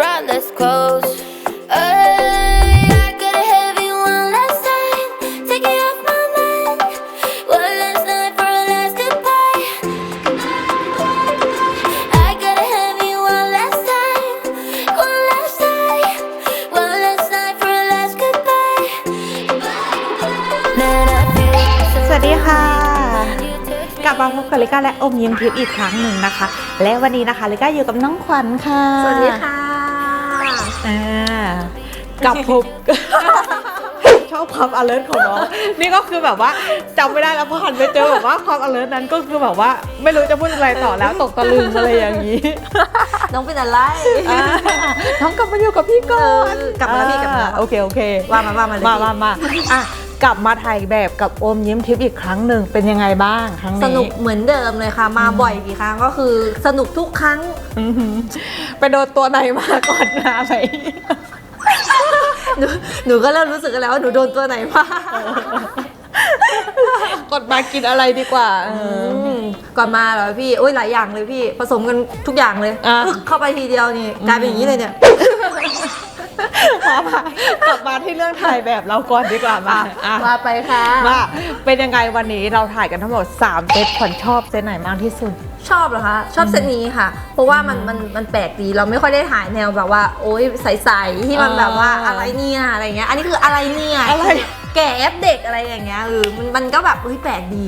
brother's clothes. กลับมาพบกับลิก้าและอมยิ้มทิพย์อีกครั้งหนึ่งนะคะ และวันนี้นะคะลิก้าอยู่กับน้องขวัญค่ะ สวัสดีค่ะ อ่ากับพบชอบความ alert ของน้อง นี่ก็คือแบบว่าจำไม่ได้แล้วพอหันไปเจอแบบว่าความ alert นั้นก็คือแบบว่า ไม่รู้จะพูดอะไรต่อแล้วตกตะลึงอะไรอย่างนี้ น้องเป็นอะไร อ่าน้องกลับมาอยู่กับพี่ก่อนเออกลับมาแล้วพี่กลับมาแล้ว อ่โอเคโอเค ว่ามาว่ามาเลยมาพี่ มามาอะ กลับมาถ่ายแบบกับโอมยิ้มทิพย์อีกครั้งหนึ่งเป็นยังไงบ้างครั้งนี้ สนุกเหมือนเดิมเลยค่ะ มาบ่อยกี่ครั้งก็คือสนุกทุกครั้ง อื้อหือไปโดนตัวไหนมาก่อนหน้าไหมหนูหนูก็เริ่มรู้สึกกันแล้วว่าหนูโดนตัวไหนมากดมากินอะไรดีกว่าเอออืมก่อนมาเหรอพี่โอ้ยหลายอย่างเลยพี่ ผสมกันทุกอย่างเลยอะ ปึ๊กเข้าไปทีเดียวนี่กลายเป็นอย่างนี้เลยเนี่ยมามา กลับมาที่เรื่องถ่ายแบบเราก่อนดีกว่ามาอะมาไปค่ะ ว่าเป็นยังไงวันนี้เราถ่ายกันทั้งหมด3เซตขวัญชอบเซตไหนมากที่สุด ชอบเหรอคะ ชอบเซตนี้ค่ะ เพราะว่ามันมันมันแปลกดีเราไม่ค่อยได้ถ่ายแนวแบบว่า โอ๊ยใสๆที่มันอ่าแบบว่าอะไรเนี่ยอะไรเงี้ยอันนี้คืออะไรเนี่ยอะไร แก่แอปเด็กอะไรอย่างเงี้ยเออมันมันก็แบบเฮ้ยแปลกดี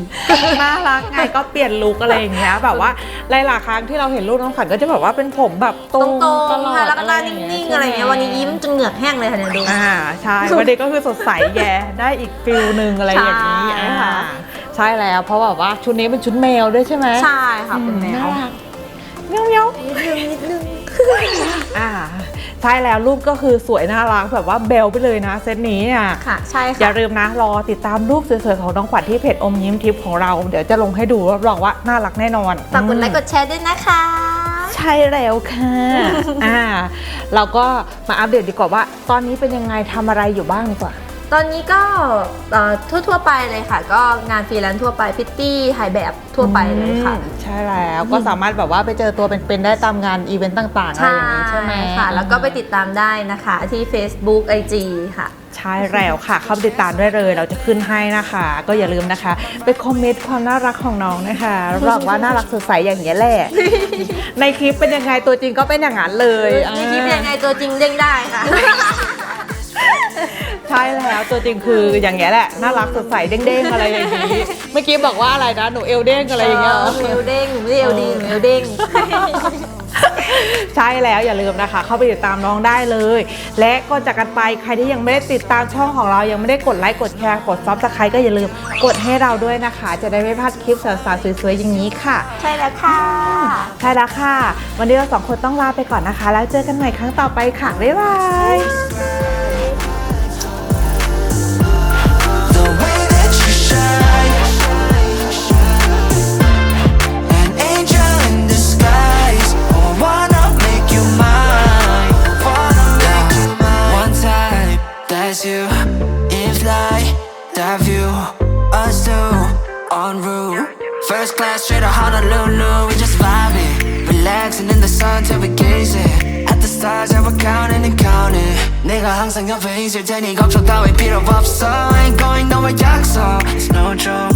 น่ารักไงก็เปลี่ยนลุคอะไรอย่างเงี้ยแบบว่าหลายๆครั้งที่เราเห็นรูปน้องขวัญก็จะแบบว่าเป็นผมแบบตตรรงงตลอๆดค่ะแล้วก็หน้านิ่งๆอะไรเงี้ยวันนี้ยิ้มจนเหงือกแห้งเลยค่ะเนี่ยดู อ่าใช่วันนี้ก็คือสดใสแย่ได้อีกฟิลหนึ่งอะไรอย่างนี้ใช่อ่าใช่แล้วเพราะแบบว่าชุดนี้เป็นชุดแมวด้วยใช่ไหมใช่ค่ะเป็นแมว น่ารักเมียวเมียวนิดนึงนิดนึง อ่า ใช่แล้วรูปก็คือสวยน่ารักแบบว่าเบลไปเลยนะเซตนี้เนี่ยค่ะใช่อย่าค่ะลืมนะรอติดตามรูปสวยๆของน้องขวัญที่เพจอมยิ้มทิพย์ของเรา เดี๋ยวจะลงให้ดูรับรองว่าน่ารักแน่นอนฝากกดไลค์กดแชร์ด้วยนะคะใช่แล้วค่ะอ่าเราก็มาอัปเดตดีกว่าว่า ตอนนี้เป็นยังไงทำอะไรอยู่บ้างดีกว่า ตอนนี้ก็เอ่อทั่วๆไปเลยค่ะ ก็งานฟรีแลนซ์ทั่วไปพิตตี้ถ่ายแบบทั่วไปเลยค่ะ อืมใช่แล้วก็สามารถแบบว่าไปเจอตัวเป็นๆได้ตามงานอีเวนต์ต่างๆอะไรใช่อย่างนี้ใช่ไหม ค่ะ แล้วก็ไปติดตามได้นะคะที่ Facebook IG ค่ะ ใช่แล้วค่ะ เข้าไปติดตามได้เลย เราจะขึ้นให้นะคะ ก็อย่าลืมนะคะ ไปคอมเมนต์ความน่ารักของน้องนะคะรับรองว่าน่ารักสดใสอย่างนี้ยแหละ ในคลิปเป็นยังไงตัวจริงก็เป็นอย่างนั้นเลยในคลิปยังไงตัวจริงเด้งได้ค่ะ ใช่แล้วตัวจริงคืออย่างเงี้ยแหละน่ารักสดใสเด้งๆอะไรอย่างนี้เมื่อกี้บอกว่าอะไรนะหนูเอลเด้งอะไรอย่างเงี้ยเหรอหนูเอวเด้งหนูไม่ได้เอวดีหนูเอวเด้งใช่แล้วอย่าลืมนะคะ เข้าไปติดตามน้องได้เลย และก่อนจากกันไปใครที่ยังไม่ได้ติดตามช่องของเรายังไม่ได้กดไลค์กดแชร์กดซับสไครต์ก็อย่าลืมกดให้เราด้วยนะคะ จะได้ไม่พลาดคลิปสาวๆสวยๆอย่างนี้ค่ะ ใช่แล้วค่ะใช่แล้วค่ะ วันนี้เราสองคนต้องลาไปก่อนนะคะ แล้วเจอกันใหม่ครั้งต่อไปค่ะบ๊ายบาย that view Us two, en route First class straight to Honolulu We just vibing Relaxing in the sun till we gazing At the stars and we're counting and counting 내가 항상 옆에 있을 테니 걱정 따위 필요 없어 Ain't going nowhere 약속 It's no joke